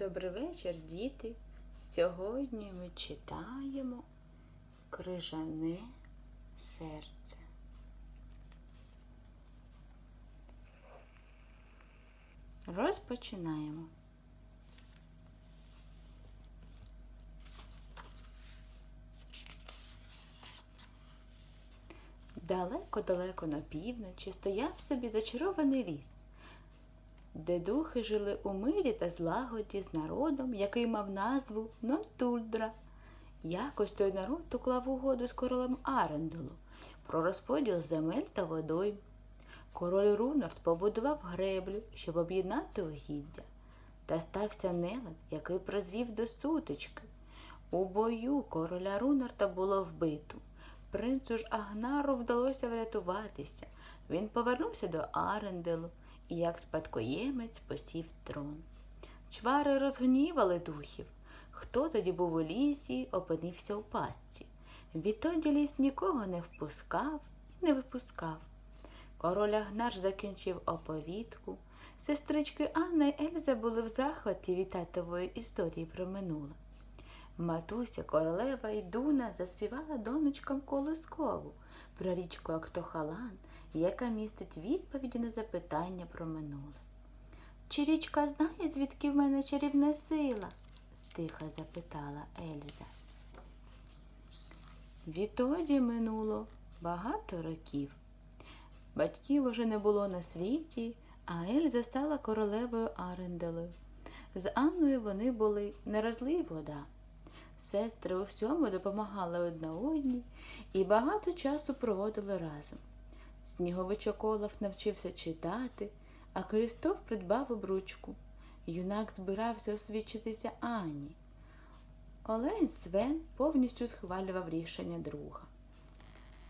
Добрий вечір, діти. Сьогодні ми читаємо Крижане серце. Розпочинаємо. Далеко-далеко на півночі стояв собі зачарований ліс де духи жили у мирі та злагоді з народом, який мав назву Нортульдра. Якось той народ уклав угоду з королем Аренделу про розподіл земель та водойм. Король Рунард побудував греблю, щоб об'єднати угіддя, та стався нелад, який призвів до сутички. У бою короля Рунарда було вбито. Принцу ж Агнару вдалося врятуватися. Він повернувся до Аренделу і як спадкоємець посів трон. Чвари розгнівали духів. Хто тоді був у лісі, опинився у пастці. Відтоді ліс нікого не впускав і не випускав. Король Агнар закінчив оповідку. Сестрички Анна і Ельза були в захваті від татової історії про минуле. Матуся королева і Дуна заспівала донечкам колискову про річку Актохалан, яка містить відповіді на запитання про минуле. Чи річка знає, звідки в мене чарівна сила? стиха запитала Ельза. Відтоді минуло багато років. Батьків уже не було на світі, а Ельза стала королевою Аренделою. З Анною вони були не вода. Сестри у всьому допомагали одна одній і багато часу проводили разом. Сніговичок Олаф навчився читати, а Крістоф придбав обручку. Юнак збирався освідчитися Анні. Олень Свен повністю схвалював рішення друга.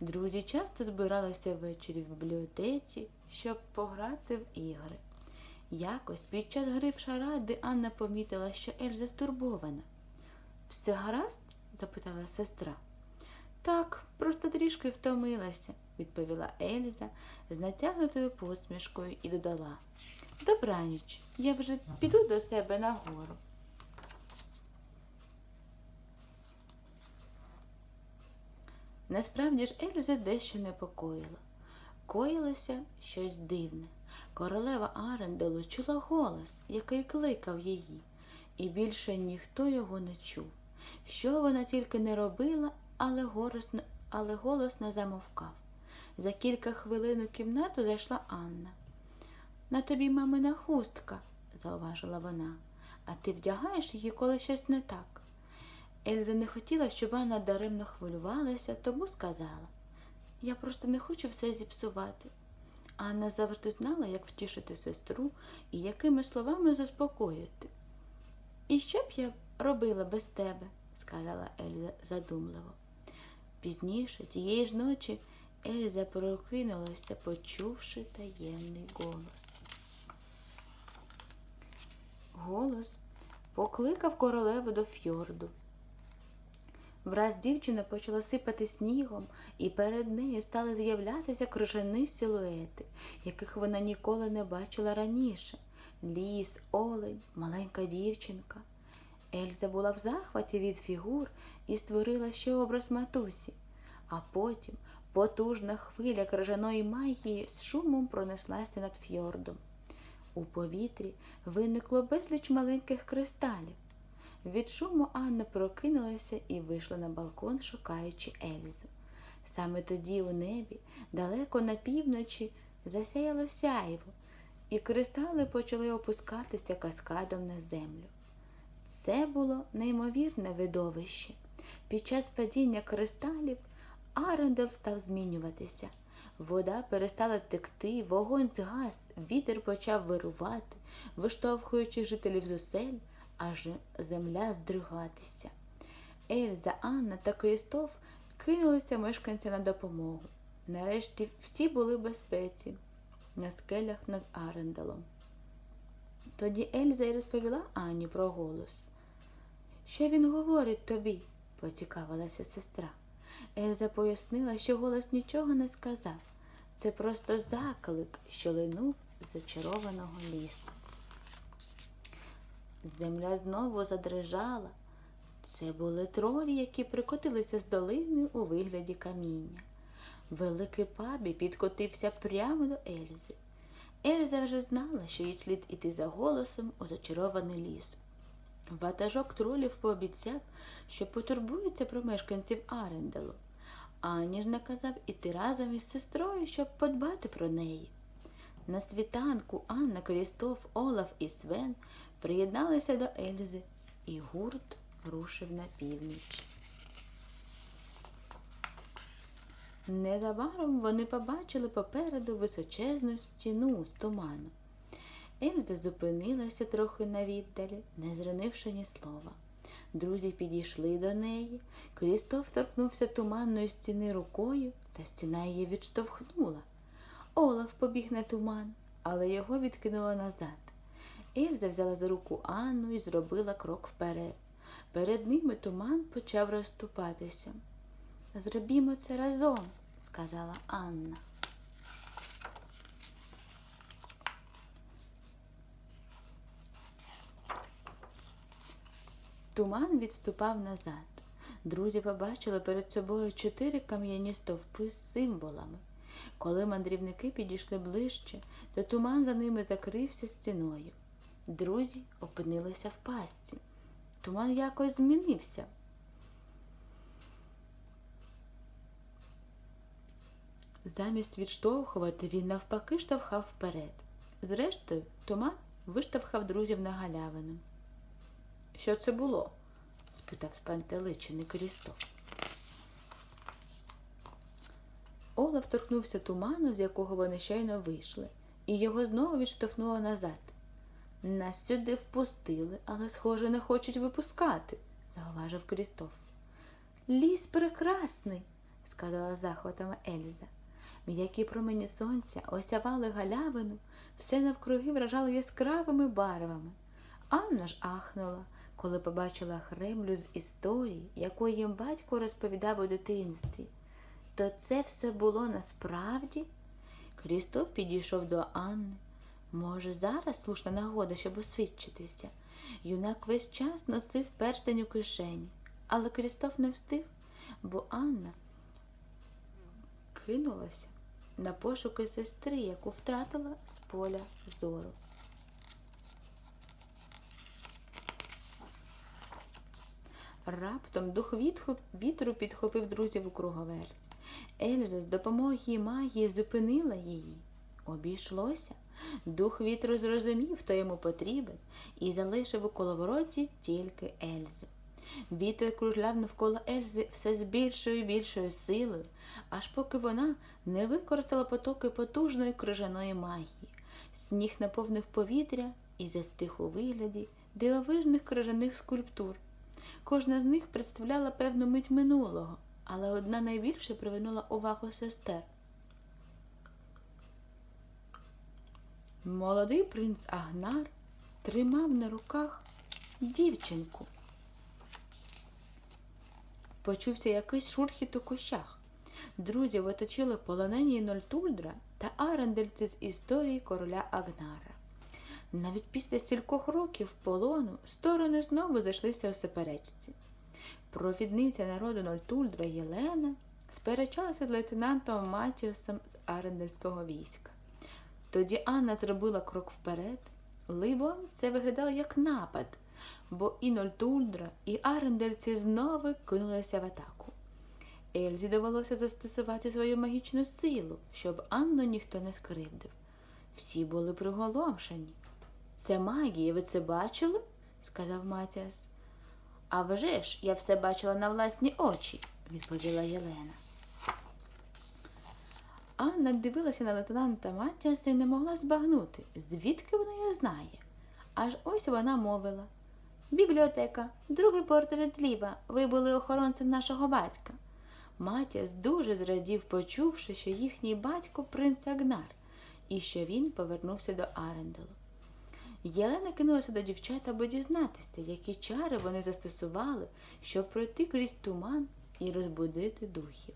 Друзі часто збиралися ввечері в бібліотеці, щоб пограти в ігри. Якось під час гри в шаради Анна помітила, що Ельза стурбована. Все гаразд? запитала сестра. Так, просто трішки втомилася, відповіла Ельза з натягнутою посмішкою і додала. Добраніч, я вже піду до себе нагору. Насправді ж Ельза дещо непокоїла. Коїлося щось дивне. Королева Аренделу чула голос, який кликав її, і більше ніхто його не чув. Що вона тільки не робила, але голос, але голос не замовкав. За кілька хвилин у кімнату зайшла Анна. На тобі мамина хустка, зауважила вона, а ти вдягаєш її, коли щось не так. Ельза не хотіла, щоб Анна даремно хвилювалася, тому сказала я просто не хочу все зіпсувати. Анна завжди знала, як втішити сестру і якими словами заспокоїти. І що б я робила без тебе? сказала Ельза задумливо. Пізніше, тієї ж ночі, Ельза прокинулася, почувши таємний голос. Голос покликав королеву до фьорду. Враз дівчина почала сипати снігом, і перед нею стали з'являтися крижані силуети, яких вона ніколи не бачила раніше. Ліс, олень, маленька дівчинка. Ельза була в захваті від фігур і створила ще образ матусі, а потім потужна хвиля крижаної магії з шумом пронеслася над фьордом. У повітрі виникло безліч маленьких кристалів. Від шуму Анна прокинулася і вийшла на балкон, шукаючи Ельзу. Саме тоді у небі, далеко на півночі, засяяло сяйво, і кристали почали опускатися каскадом на землю. Це було неймовірне видовище. Під час падіння кристалів Арендел став змінюватися. Вода перестала текти, вогонь згас, вітер почав вирувати, виштовхуючи жителів з осель, аж земля здригатися. Ельза, Анна та Крістоф кинулися мешканцям на допомогу. Нарешті всі були в безпеці на скелях над Аренделом. Тоді Ельза й розповіла Анні про голос. Що він говорить тобі? поцікавилася сестра. Ельза пояснила, що голос нічого не сказав. Це просто заклик, що линув з зачарованого лісу. Земля знову задрижала. Це були тролі, які прикотилися з долини у вигляді каміння. Великий пабі підкотився прямо до Ельзи. Ельза вже знала, що їй слід іти за голосом у зачарований ліс. Ватажок тролів пообіцяв, що потурбується про мешканців Аренделу, ані ж наказав іти разом із сестрою, щоб подбати про неї. На світанку Анна, Крістоф, Олаф і Свен приєдналися до Ельзи, і гурт рушив на північ. Незабаром вони побачили попереду височезну стіну з туману. Ельза зупинилася трохи на віддалі, не зринивши ні слова. Друзі підійшли до неї. Крістоф торкнувся туманної стіни рукою, та стіна її відштовхнула. Олаф побіг на туман, але його відкинуло назад. Ельза взяла за руку Анну і зробила крок вперед. Перед ними туман почав розступатися. Зробімо це разом, сказала Анна. Туман відступав назад. Друзі побачили перед собою чотири кам'яні стовпи з символами. Коли мандрівники підійшли ближче, то туман за ними закрився стіною. Друзі опинилися в пастці. Туман якось змінився. Замість відштовхувати він навпаки штовхав вперед. Зрештою, туман виштовхав друзів на галявину. Що це було? спитав спантеличений Крістоф. Олаф торкнувся туману, з якого вони щойно вийшли, і його знову відштовхнуло назад. Нас сюди впустили, але, схоже, не хочуть випускати, зауважив Крістоф. Ліс прекрасний, сказала захватами Ельза. М'які промені сонця осявали галявину, все навкруги вражало яскравими барвами. Анна ж ахнула, коли побачила Хремлю з історії, яку їм батько розповідав у дитинстві. То це все було насправді? Крістоф підійшов до Анни. Може, зараз слушна нагода, щоб освідчитися. Юнак весь час носив перстень у кишені, але Крістоф не встиг, бо Анна кинулася на пошуки сестри, яку втратила з поля зору. Раптом дух вітру підхопив друзів у круговерць. Ельза з допомогою магії зупинила її. Обійшлося. Дух вітру зрозумів, хто йому потрібен, і залишив у коловороті тільки Ельзу. Вітер кружляв навколо Ельзи все з більшою і більшою силою, аж поки вона не використала потоки потужної крижаної магії. Сніг наповнив повітря і застиг у вигляді дивовижних крижаних скульптур. Кожна з них представляла певну мить минулого, але одна найбільше привернула увагу сестер. Молодий принц Агнар тримав на руках дівчинку. Почувся якийсь шурхіт у кущах. Друзів оточили полонені Нольтульдра та арендельці з історії короля Агнара. Навіть після стількох років полону сторони знову зайшлися у суперечці. Провідниця народу Нольтульдра Єлена сперечалася з лейтенантом Матіосом з Арендельського війська. Тоді Анна зробила крок вперед. Либо це виглядало як напад, бо і Нольтульдра, і Арендельці знову кинулися в атаку. Ельзі довелося застосувати свою магічну силу, щоб Анну ніхто не скривдив. Всі були приголомшені. Це магія, ви це бачили? сказав Матіас. А вже ж, я все бачила на власні очі, відповіла Єлена. Анна дивилася на лейтенанта Матіаса і не могла збагнути, звідки вона його знає. Аж ось вона мовила. Бібліотека, другий портрет зліва. Ви були охоронцем нашого батька. Матіас дуже зрадів, почувши, що їхній батько принц Агнар, і що він повернувся до Аренделу. Єлена кинулася до дівчат, аби дізнатися, які чари вони застосували, щоб пройти крізь туман і розбудити духів.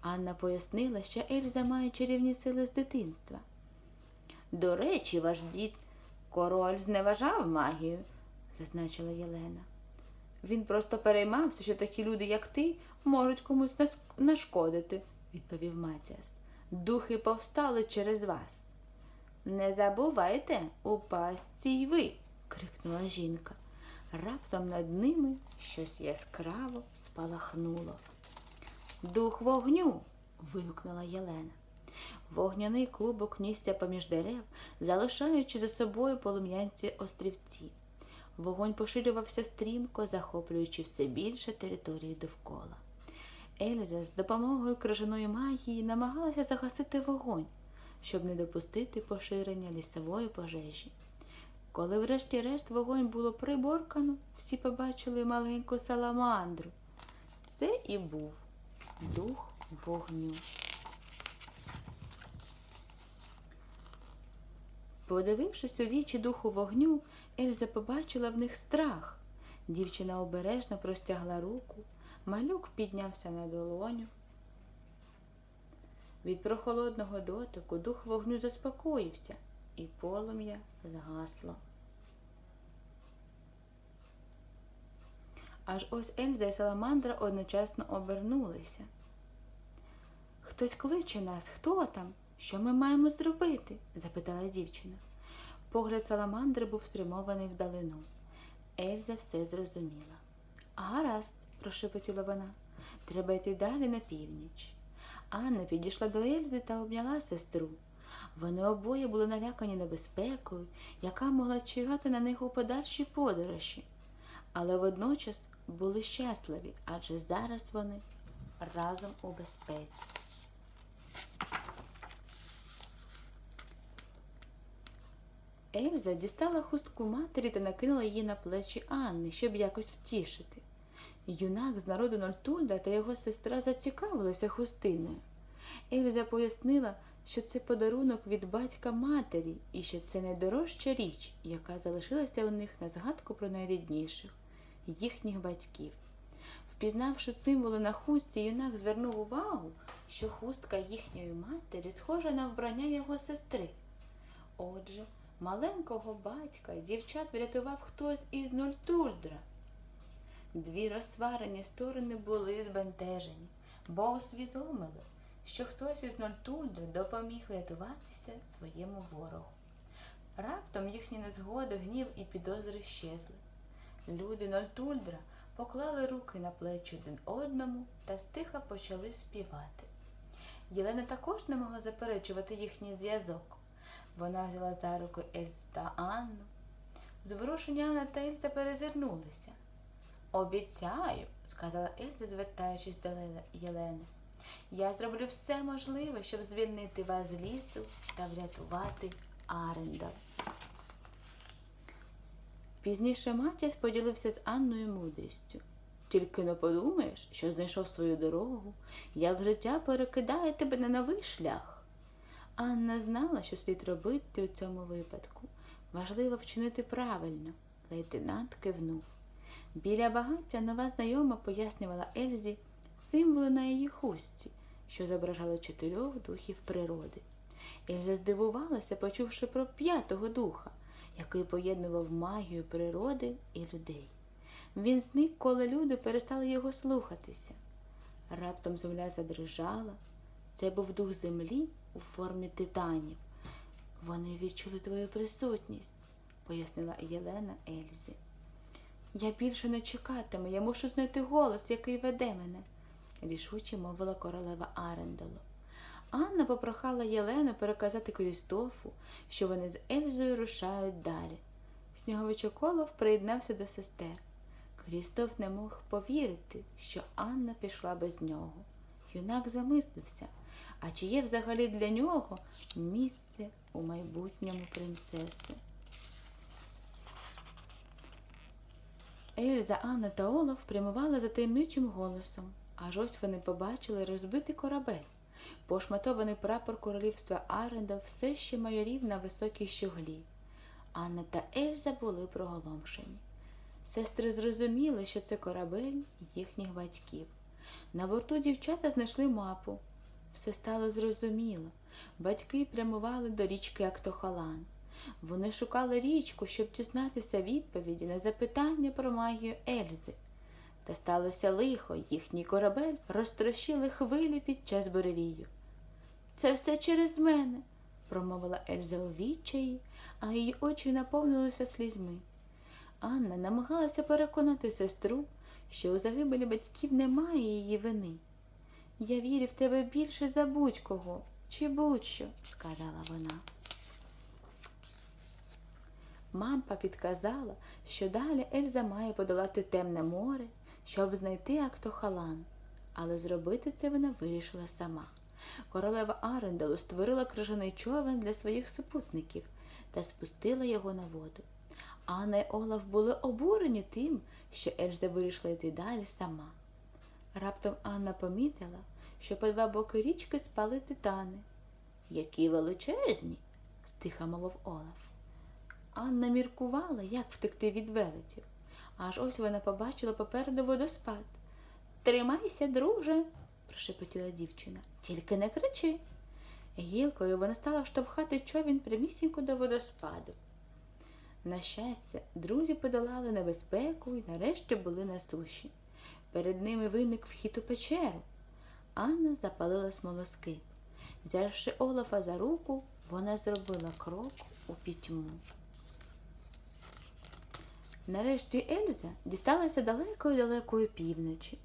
Анна пояснила, що Ельза має чарівні сили з дитинства. До речі, ваш дід король зневажав магію, зазначила Єлена. Він просто переймався, що такі люди, як ти, можуть комусь нашкодити, відповів Матіас. Духи повстали через вас. Не забувайте, у пастці й ви, крикнула жінка. Раптом над ними щось яскраво спалахнуло. Дух вогню. вигукнула Єлена. Вогняний клубок нісся поміж дерев, залишаючи за собою полум'янці острівці. Вогонь поширювався стрімко, захоплюючи все більше території довкола. Ельза з допомогою крижаної магії намагалася загасити вогонь, щоб не допустити поширення лісової пожежі. Коли врешті-решт вогонь було приборкано, всі побачили маленьку саламандру. Це і був дух вогню. Подивившись у вічі духу вогню, Ельза побачила в них страх. Дівчина обережно простягла руку, малюк піднявся на долоню. Від прохолодного дотику дух вогню заспокоївся, і полум'я згасло. Аж ось Ельза і Саламандра одночасно обернулися. Хтось кличе нас, хто там? Що ми маємо зробити? запитала дівчина. Погляд Саламандри був спрямований вдалину. Ельза все зрозуміла. Гаразд, прошепотіла вона, треба йти далі на північ. Анна підійшла до Ельзи та обняла сестру. Вони обоє були налякані небезпекою, яка могла чекати на них у подальшій подорожі, але водночас були щасливі, адже зараз вони разом у безпеці. Ельза дістала хустку матері та накинула її на плечі Анни, щоб якось втішити. Юнак з народу Нольтульда та його сестра зацікавилися хустиною. Ельза пояснила, що це подарунок від батька матері і що це найдорожча річ, яка залишилася у них на згадку про найрідніших їхніх батьків. Впізнавши символи на хустці, юнак звернув увагу, що хустка їхньої матері схожа на вбрання його сестри. Отже, маленького батька і дівчат врятував хтось із Нольтульдра. Дві розсварені сторони були збентежені, бо усвідомили, що хтось із Нольтульдра допоміг врятуватися своєму ворогу. Раптом їхні незгоди, гнів і підозри щезли. Люди Нольтульдра поклали руки на плечі один одному та стиха почали співати. Єлена також не могла заперечувати їхній зв'язок. Вона взяла за руку Ельзу та Анну. Зворушені Анна та Ельза перезирнулися. Обіцяю, сказала Ельза, звертаючись до Єлени. Я зроблю все можливе, щоб звільнити вас з лісу та врятувати Арендал. Пізніше Матіс поділився з Анною мудрістю. Тільки не подумаєш, що знайшов свою дорогу, як життя перекидає тебе на новий шлях. Анна знала, що слід робити у цьому випадку. Важливо вчинити правильно. Лейтенант кивнув. Біля багаття нова знайома пояснювала Ельзі символи на її хустці, що зображали чотирьох духів природи. Ельза здивувалася, почувши про п'ятого духа, який поєднував магію природи і людей. Він зник, коли люди перестали його слухатися. Раптом земля задрижала. Це був дух землі у формі титанів. Вони відчули твою присутність, пояснила Єлена Ельзі. Я більше не чекатиму, я мушу знайти голос, який веде мене, рішуче мовила королева Арендало. Анна попрохала Єлену переказати Крістофу, що вони з Ельзою рушають далі. Сніговичок Олаф приєднався до сестер. Крістоф не мог повірити, що Анна пішла без нього. Юнак замислився, а чи є взагалі для нього місце у майбутньому принцеси? Ельза, Анна та Олаф прямували за таємничим голосом, аж ось вони побачили розбитий корабель. Пошматований прапор королівства Арендал все ще майорів на високій щоглі. Анна та Ельза були проголомшені. Сестри зрозуміли, що це корабель їхніх батьків. На борту дівчата знайшли мапу. Все стало зрозуміло. Батьки прямували до річки Актохалан. Вони шукали річку, щоб дізнатися відповіді на запитання про магію Ельзи. Та сталося лихо, їхній корабель розтрощили хвилі під час буревію. Це все через мене, промовила Ельза у відчаї, а її очі наповнилися слізьми. Анна намагалася переконати сестру, що у загибелі батьків немає її вини. Я вірю в тебе більше за будь-кого чи будь-що, сказала вона. Мампа підказала, що далі Ельза має подолати темне море, щоб знайти Актохалан, але зробити це вона вирішила сама. Королева Аренделу створила крижаний човен для своїх супутників та спустила його на воду. Анна і Олаф були обурені тим, що Ельза вирішила йти далі сама. Раптом Анна помітила, що по два боки річки спали титани. Які величезні, стиха мовив Олаф. Анна міркувала, як втекти від велетів. Аж ось вона побачила попереду водоспад. Тримайся, друже, прошепотіла дівчина. Тільки не кричи. Гілкою вона стала штовхати човін прямісінько до водоспаду. На щастя, друзі подолали небезпеку і нарешті були на суші. Перед ними виник вхід у печеру. Анна запалила смолоскип. Взявши Олафа за руку, вона зробила крок у пітьму. Нарешті Ельза дісталася далекої далекої півночі.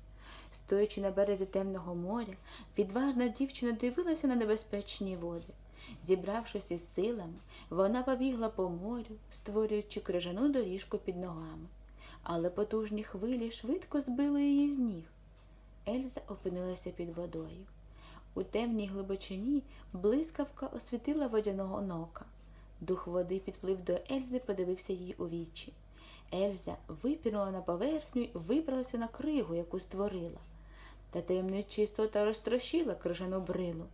Стоячи на березі темного моря, відважна дівчина дивилася на небезпечні води. Зібравшись із силами, вона побігла по морю, створюючи крижану доріжку під ногами. Але потужні хвилі швидко збили її з ніг. Ельза опинилася під водою. У темній глибочині блискавка освітила водяного нока. Дух води підплив до Ельзи, подивився їй у вічі. Ельза випірнула на поверхню і вибралася на кригу, яку створила. Та таємнича істота розтрощила крижану брилу.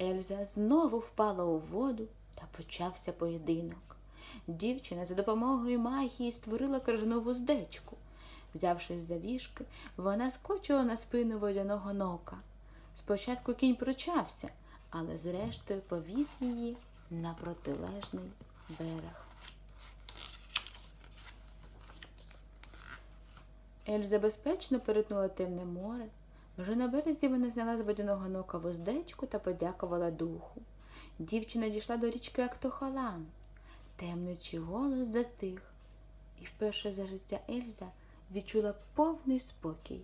Ельза знову впала у воду та почався поєдинок. Дівчина за допомогою магії створила крижану вуздечку. Взявшись за віжки, вона скочила на спину водяного нока. Спочатку кінь пручався, але зрештою повіз її на протилежний берег. Ельза безпечно перетнула темне море. Вже на березі вона зняла з водяного нока вуздечку та подякувала духу. Дівчина дійшла до річки Актохалан. Темничий голос затих, і вперше за життя Ельза відчула повний спокій.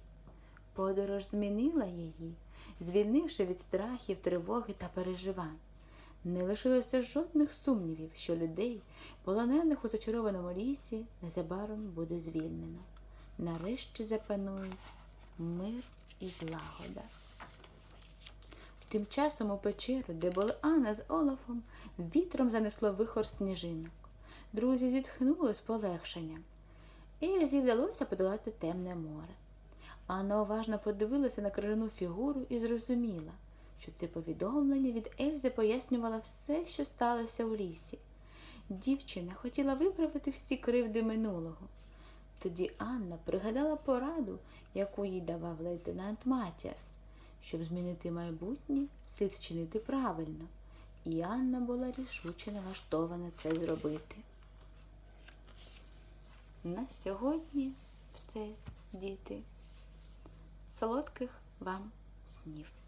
Подорож змінила її, звільнивши від страхів, тривоги та переживань. Не лишилося жодних сумнівів, що людей, полонених у зачарованому лісі, незабаром буде звільнено. Нарешті запанують мир і злагода. Тим часом у печеру, де були Анна з Олафом, вітром занесло вихор сніжинок. Друзі зітхнули з полегшенням. Ельзі вдалося подолати темне море. Анна уважно подивилася на крижану фігуру і зрозуміла, що це повідомлення від Ельзи пояснювало все, що сталося у лісі. Дівчина хотіла виправити всі кривди минулого. Тоді Анна пригадала пораду, яку їй давав лейтенант Матіас. Щоб змінити майбутнє, слід вчинити правильно, і Анна була рішуче налаштована це зробити. На сьогодні все, діти. Солодких вам снів.